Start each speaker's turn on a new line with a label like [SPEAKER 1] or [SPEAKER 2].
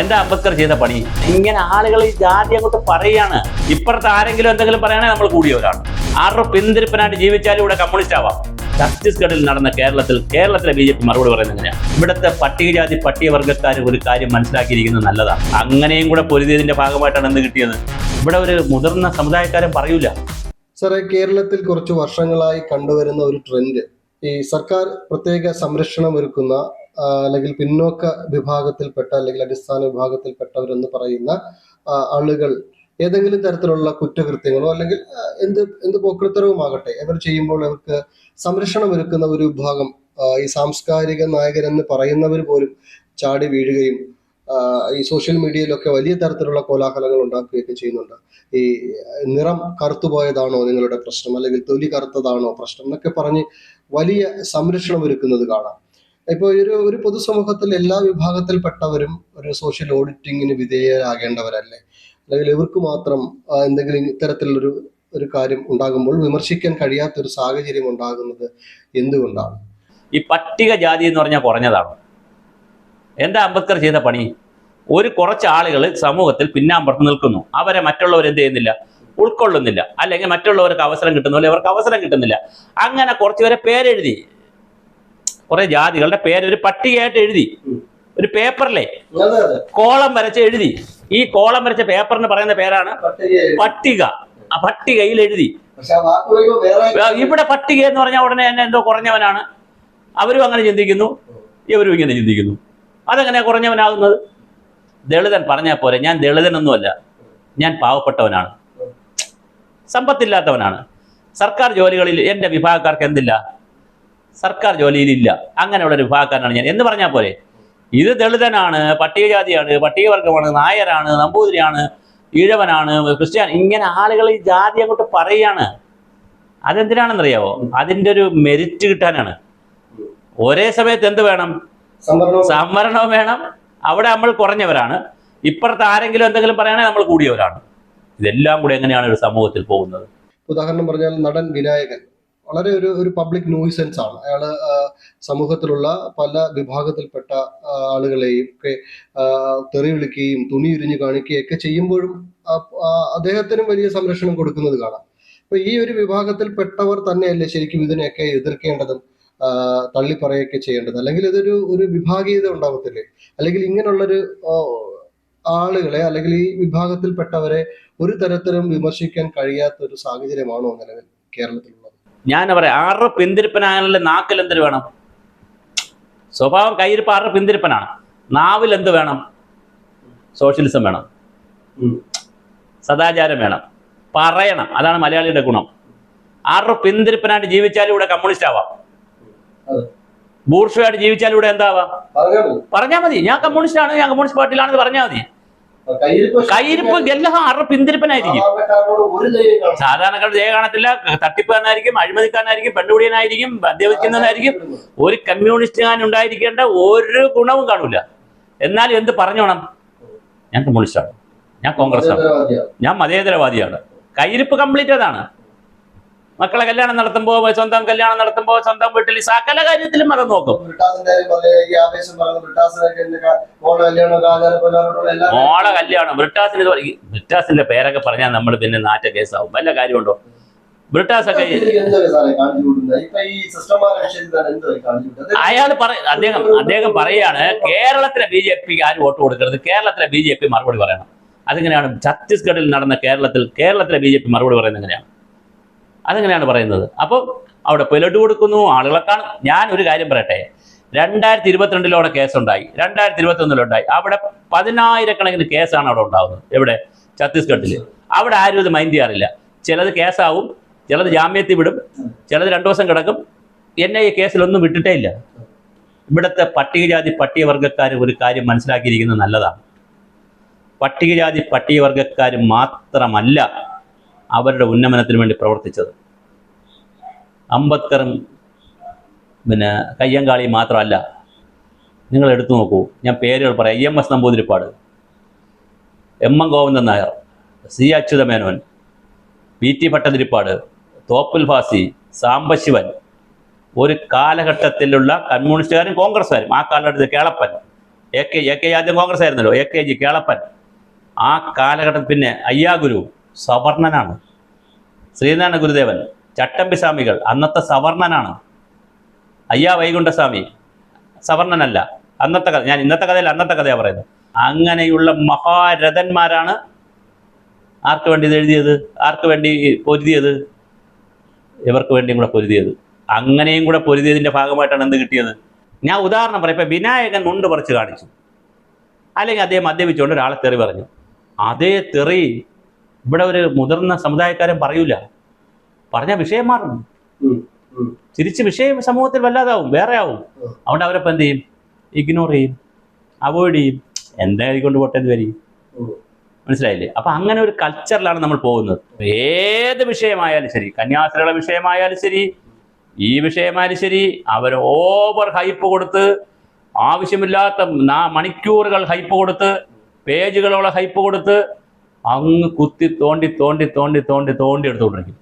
[SPEAKER 1] എന്താ അംബേദ്കർ ചെയ്ത പണി? ഇങ്ങനെ ആളുകൾ ഈ ജാതി അങ്ങോട്ട് പറയാണ് ഇപ്പുറത്ത് ആരെങ്കിലും എന്തെങ്കിലും പറയുകയാണെങ്കിൽ നമ്മൾ കൂടിയവരാണ് ആരുടെ പിന്തിരിപ്പനായിട്ട് ജീവിച്ചാലും ഇവിടെ കമ്മ്യൂണിസ്റ്റ് ആവാം. ഛത്തീസ്ഗഡിൽ നടന്ന കേരളത്തിൽ കേരളത്തിലെ ബി ജെ പി മറുപടി പറയുന്നത് എങ്ങനെയാണ് ഇവിടുത്തെ പട്ടികജാതി പട്ടികവർഗക്കാർ ഒരു കാര്യം മനസ്സിലാക്കിയിരിക്കുന്നത് നല്ലതാണ്. അങ്ങനെയും കൂടെ പൊരുതിയതിന്റെ ഭാഗമായിട്ടാണ് എന്ത് കിട്ടിയത്. ഇവിടെ ഒരു മുതിർന്ന സമുദായക്കാരൻ പറയൂല.
[SPEAKER 2] സാറേ കേരളത്തിൽ കുറച്ച് വർഷങ്ങളായി കണ്ടുവരുന്ന ഒരു ട്രെൻഡ് ഈ സർക്കാർ പ്രത്യേക സംരക്ഷണം ഒരുക്കുന്ന അല്ലെങ്കിൽ പിന്നോക്ക വിഭാഗത്തിൽപ്പെട്ട അല്ലെങ്കിൽ അടിസ്ഥാന വിഭാഗത്തിൽപ്പെട്ടവരെന്ന് പറയുന്ന ആളുകൾ ഏതെങ്കിലും തരത്തിലുള്ള കുറ്റകൃത്യങ്ങളോ അല്ലെങ്കിൽ എന്ത് എന്ത് പോക്കൃത്തരവുമാകട്ടെ ഇവർ ചെയ്യുമ്പോൾ അവർക്ക് സംരക്ഷണം ഒരുക്കുന്ന ഒരു വിഭാഗം ഈ സാംസ്കാരിക നായകരെന്ന് പറയുന്നവർ പോലും ചാടി വീഴുകയും ഈ സോഷ്യൽ മീഡിയയിലൊക്കെ വലിയ തരത്തിലുള്ള കോലാഹലങ്ങൾ ഉണ്ടാക്കുകയൊക്കെ ചെയ്യുന്നുണ്ട്. ഈ നിറം കറുത്തുപോയതാണോ നിങ്ങളുടെ പ്രശ്നം? അല്ലെങ്കിൽ തൊലി കറുത്തതാണോ പ്രശ്നം? എന്നൊക്കെ പറഞ്ഞ് വലിയ സംരക്ഷണം ഒരുക്കുന്നത് കാണാം. ഇപ്പോൾ ഒരു ഒരു പൊതുസമൂഹത്തിൽ എല്ലാ വിഭാഗത്തിൽപ്പെട്ടവരും ഒരു സോഷ്യൽ ഓഡിറ്റിങ്ങിന് വിധേയരാകേണ്ടവരല്ലേ? അല്ലെങ്കിൽ ഇവർക്ക് മാത്രം എന്തെങ്കിലും ഇത്തരത്തിലൊരു ഒരു കാര്യം ഉണ്ടാകുമ്പോൾ വിമർശിക്കാൻ കഴിയാത്ത ഒരു സാഹചര്യം ഉണ്ടാകുന്നത് എന്തുകൊണ്ടാണ്?
[SPEAKER 1] ഈ പട്ടിക ജാതി എന്ന് പറഞ്ഞാൽ കുറഞ്ഞതാണ്. എന്താ അംബേദ്കർ ചെയ്ത പണി? ഒരു കുറച്ച് ആളുകൾ സമൂഹത്തിൽ പിന്നാമ്പുറത്ത് നിൽക്കുന്നു. അവരെ മറ്റുള്ളവർ എന്ത് ചെയ്യുന്നില്ല? ഉൾക്കൊള്ളുന്നില്ല. അല്ലെങ്കിൽ മറ്റുള്ളവർക്ക് അവസരം കിട്ടുന്നു അല്ലെങ്കിൽ അവർക്ക് അവസരം കിട്ടുന്നില്ല. അങ്ങനെ കുറച്ചുപേരെ പേരെഴുതി. കുറെ ജാതികളുടെ പേര് ഒരു പട്ടികയായിട്ട് എഴുതി. ഒരു പേപ്പറിലെ കോളം വരച്ച് എഴുതി. ഈ കോളം വരച്ച പേപ്പറിന് പറയുന്ന പേരാണ് പട്ടിക ആ പട്ടികയിൽ എഴുതി. ഇവിടെ പട്ടിക എന്ന് പറഞ്ഞാൽ ഉടനെ തന്നെ എന്തോ കുറഞ്ഞവനാണ്. അവരും അങ്ങനെ ചിന്തിക്കുന്നു. ഇവരും ഇങ്ങനെ ചിന്തിക്കുന്നു. അതെങ്ങനെയാ കുറഞ്ഞവനാകുന്നത്? ദളിതൻ പറഞ്ഞാൽ പോരെ ഞാൻ ദളിതനൊന്നുമല്ല. ഞാൻ പാവപ്പെട്ടവനാണ്. സമ്പത്തില്ലാത്തവനാണ്. സർക്കാർ ജോലികളിൽ എന്റെ വിഭാഗക്കാർക്ക് എന്തില്ല? സർക്കാർ ജോലിയിലില്ല. അങ്ങനെയുള്ള ഒരു വിഭാഗക്കാരനാണ് ഞാൻ. എന്ന് പറഞ്ഞാൽ പോലെ ഇത് ദളിതനാണ് പട്ടികജാതിയാണ് പട്ടികവർഗമാണ് നായരാണ് നമ്പൂതിരിയാണ് ഈഴവനാണ് ക്രിസ്ത്യാനി ഇങ്ങനെ ആളുകൾ ഈ ജാതി അങ്ങോട്ട് പറയാണ് അതെന്തിനാണെന്നറിയാവോ? അതിന്റെ ഒരു മെരിറ്റ് കിട്ടാനാണ്. ഒരേ സമയത്ത് എന്ത് വേണം?
[SPEAKER 2] സംവരണം
[SPEAKER 1] സംവരണവും വേണം. അവിടെ നമ്മൾ കുറഞ്ഞവരാണ്. ഇപ്പുറത്ത് ആരെങ്കിലും എന്തെങ്കിലും പറയണേ നമ്മൾ കൂടിയവരാണ്. ഇതെല്ലാം കൂടി എങ്ങനെയാണ് ഒരു സമൂഹത്തിൽ പോകുന്നത്?
[SPEAKER 2] ഉദാഹരണം പറഞ്ഞാൽ നടൻ വിനായകൻ. വളരെ ഒരു ഒരു പബ്ലിക് നോയിസൻസ് ആണ്. അയാൾ സമൂഹത്തിലുള്ള പല വിഭാഗത്തിൽപ്പെട്ട ആളുകളെയും ഒക്കെ തെറി വിളിക്കുകയും തുണി ഉരിഞ്ഞു കാണിക്കുകയും ഒക്കെ ചെയ്യുമ്പോഴും അദ്ദേഹത്തിനും വലിയ സംരക്ഷണം കൊടുക്കുന്നത് കാണാം. അപ്പൊ ഈ ഒരു വിഭാഗത്തിൽപ്പെട്ടവർ തന്നെയല്ലേ ശരിക്കും ഇതിനെയൊക്കെ എതിർക്കേണ്ടതും തള്ളിപ്പറയൊക്കെ ചെയ്യേണ്ടത്? അല്ലെങ്കിൽ ഇതൊരു ഒരു വിഭാഗീയത ഉണ്ടാകത്തില്ലേ അല്ലെങ്കിൽ ഇങ്ങനെയുള്ളൊരു ആളുകളെ അല്ലെങ്കിൽ ഈ വിഭാഗത്തിൽപ്പെട്ടവരെ ഒരു തരത്തിലും വിമർശിക്കാൻ കഴിയാത്ത ഒരു സാഹചര്യമാണോ നിലവിൽ കേരളത്തിലുള്ളത്?
[SPEAKER 1] ഞാൻ പറയാം ആറ് പിന്തിരിപ്പനായാലും നാക്കിൽ എന്തിനു വേണം? സ്വഭാവം കയ്യിരിപ്പ് ആറ് പിന്തിരിപ്പനാണ്. നാവിൽ എന്ത് വേണം? സോഷ്യലിസം വേണം. സദാചാരം വേണം. പറയണം. അതാണ് മലയാളിയുടെ ഗുണം. ആറ് പിന്തിരിപ്പനായിട്ട് ജീവിച്ചാലും ഇവിടെ കമ്മ്യൂണിസ്റ്റ് ആവാം. ബൂർഷയായിട്ട് ജീവിച്ചാലും ഇവിടെ എന്താവാം.
[SPEAKER 2] പറഞ്ഞാൽ മതി.
[SPEAKER 1] ഞാൻ കമ്മ്യൂണിസ്റ്റ് ആണ്. ഞാൻ കമ്മ്യൂണിസ്റ്റ് പാർട്ടിയിലാണെന്ന് പറഞ്ഞാൽ മതി.
[SPEAKER 2] കയ്യിരിപ്പ്
[SPEAKER 1] എല്ലാം അറ പിന്തിരിപ്പനായിരിക്കും. സാധാരണക്കാരുടെ ജയ കാണത്തില്ല. തട്ടിപ്പുകാരനായിരിക്കും അഴിമതിക്കാരനായിരിക്കും പെണ്ണുപിടിയനായിരിക്കും മദ്യപിക്കുന്നവനായിരിക്കും. ഒരു കമ്മ്യൂണിസ്റ്റുകാരൻ ഉണ്ടായിരിക്കേണ്ട ഒരു ഗുണവും കാണൂല. എന്നാലും എന്ത് പറഞ്ഞോണം? ഞാൻ കമ്മ്യൂണിസ്റ്റാണ് ഞാൻ കോൺഗ്രസ് ആണ് ഞാൻ മതേതരവാദിയാണ്. കയ്യിരിപ്പ് കംപ്ലീറ്റ് അതാണ് മക്കളെ കല്യാണം നടത്തുമ്പോൾ സ്വന്തം കല്യാണം നടത്തുമ്പോൾ സ്വന്തം വീട്ടിൽ സകല കാര്യത്തിലും മതം നോക്കും.
[SPEAKER 2] മോളെ കല്യാണം
[SPEAKER 1] ബ്രിട്ടാസിന് ബ്രിട്ടാസിന്റെ പേരൊക്കെ പറഞ്ഞാൽ നമ്മൾ പിന്നെ നാറ്റ കേസാവും. വല്ല കാര്യമുണ്ടോ? ബ്രിട്ടാസ് ഒക്കെ അയാൾ അദ്ദേഹം അദ്ദേഹം പറയാണ് കേരളത്തിലെ ബി ജെ പിക്ക് ആരും വോട്ട് കൊടുക്കരുത്. കേരളത്തിലെ ബി ജെ പി മറുപടി പറയണം. അതെങ്ങനെയാണ് ഛത്തീസ്ഗഡിൽ നടന്ന കേരളത്തിൽ കേരളത്തിലെ ബി ജെ പി മറുപടി പറയുന്നത് എങ്ങനെയാണ്? അതെങ്ങനെയാണ് പറയുന്നത്? അപ്പം അവിടെ പിലട്ട് കൊടുക്കുന്നു ആളുകളെ കാണും. ഞാൻ ഒരു കാര്യം പറയട്ടെ. രണ്ടായിരത്തി ഇരുപത്തിരണ്ടിലവിടെ കേസുണ്ടായി. രണ്ടായിരത്തി ഇരുപത്തി ഒന്നിലുണ്ടായി അവിടെ പതിനായിരക്കണക്കിന് കേസാണ് അവിടെ ഉണ്ടാവുന്നത്. എവിടെ? ഛത്തീസ്ഗഡിൽ അവിടെ ആരും ഇത് മൈൻഡ് ചെയ്യാറില്ല. ചിലത് കേസാവും ചിലത് ജാമ്യത്തിൽ വിടും ചിലത് രണ്ടു ദിവസം കിടക്കും. എന്നെ ഈ കേസിലൊന്നും വിട്ടിട്ടേ ഇല്ല. ഇവിടുത്തെ പട്ടികജാതി പട്ടികവർഗക്കാർ ഒരു കാര്യം മനസ്സിലാക്കിയിരിക്കുന്നത് നല്ലതാണ്. പട്ടികജാതി പട്ടികവർഗക്കാർ മാത്രമല്ല അവരുടെ ഉന്നമനത്തിന് വേണ്ടി പ്രവർത്തിച്ചത്. അംബേദ്കറും പിന്നെ കയ്യങ്കാളിയും മാത്രമല്ല നിങ്ങൾ എടുത്തു നോക്കൂ ഞാൻ പേരുകൾ പറയാം. E M S Namboodiripad M M Govindan Nair C Achutha Menon P T Bhattathiripad Thoppil Bhasi Sambasivan ഒരു കാലഘട്ടത്തിലുള്ള കമ്മ്യൂണിസ്റ്റുകാരും കോൺഗ്രസ്സുകാരും. ആ കാലഘട്ടത്തിൽ Kelappan A K A K ആദ്യം കോൺഗ്രസ് ആയിരുന്നല്ലോ എ കെ ജി കേളപ്പൻ. ആ കാലഘട്ടത്തിൽ പിന്നെ അയ്യാഗുരു സവർണനാണ്. ശ്രീനാരായണ ഗുരുദേവൻ ചട്ടമ്പി സ്വാമികൾ അന്നത്തെ സവർണനാണ്. അയ്യാ വൈകുണ്ഠസ്വാമി സവർണനല്ല. അന്നത്തെ കഥ ഞാൻ ഇന്നത്തെ കഥയിൽ അന്നത്തെ കഥയാണ് പറയുന്നത്. അങ്ങനെയുള്ള മഹാരഥന്മാരാണ് ആർക്ക് വേണ്ടി എഴുതിയത്? ആർക്ക് വേണ്ടി പൊരുതിയത്? ഇവർക്ക് വേണ്ടിയും കൂടെ പൊരുതിയത്. അങ്ങനെയും കൂടെ പൊരുതിയതിന്റെ ഭാഗമായിട്ടാണ് എന്ത് കിട്ടിയത്? ഞാൻ ഉദാഹരണം പറയാം. ഇപ്പം വിനായകൻ മുണ്ട് പറിച്ച് കാണിച്ചു. അല്ലെങ്കിൽ അദ്ദേഹം മദ്യപിച്ചുകൊണ്ട് ഒരാളെ തെറി പറഞ്ഞു. അതേ തെറി ഇവിടെ ഒരു മുതിർന്ന സമുദായക്കാരൻ പറയൂല. പറഞ്ഞ വിഷയം മാറും. തിരിച്ച് വിഷയം സമൂഹത്തിൽ വല്ലാതാവും വേറെ ആവും. അതുകൊണ്ട് അവരപ്പം എന്ത് ചെയ്യും? ഇഗ്നോർ ചെയ്യും അവോയ്ഡ് ചെയ്യും. എന്തായി കൊണ്ട് പോട്ടെന്ന് വരും.
[SPEAKER 2] ഉം.
[SPEAKER 1] മനസ്സിലായില്ലേ? അപ്പൊ അങ്ങനെ ഒരു കൾച്ചറിലാണ് നമ്മൾ പോകുന്നത്. ഏത് വിഷയമായാലും ശരി കന്യാസ്ത്രീകളുടെ വിഷയമായാലും ശരി ഈ വിഷയമായാലും ശരി അവർ ഓവർ ഹൈപ്പ് കൊടുത്ത് ആവശ്യമില്ലാത്ത മണിക്കൂറുകൾ ഹൈപ്പ് കൊടുത്ത് പേജുകളോളം ഹൈപ്പ് കൊടുത്ത് அவங்க குத்தி தோண்டி தோண்டி தோண்டி தோண்டி தோண்டி எடுத்து விட்றீங்க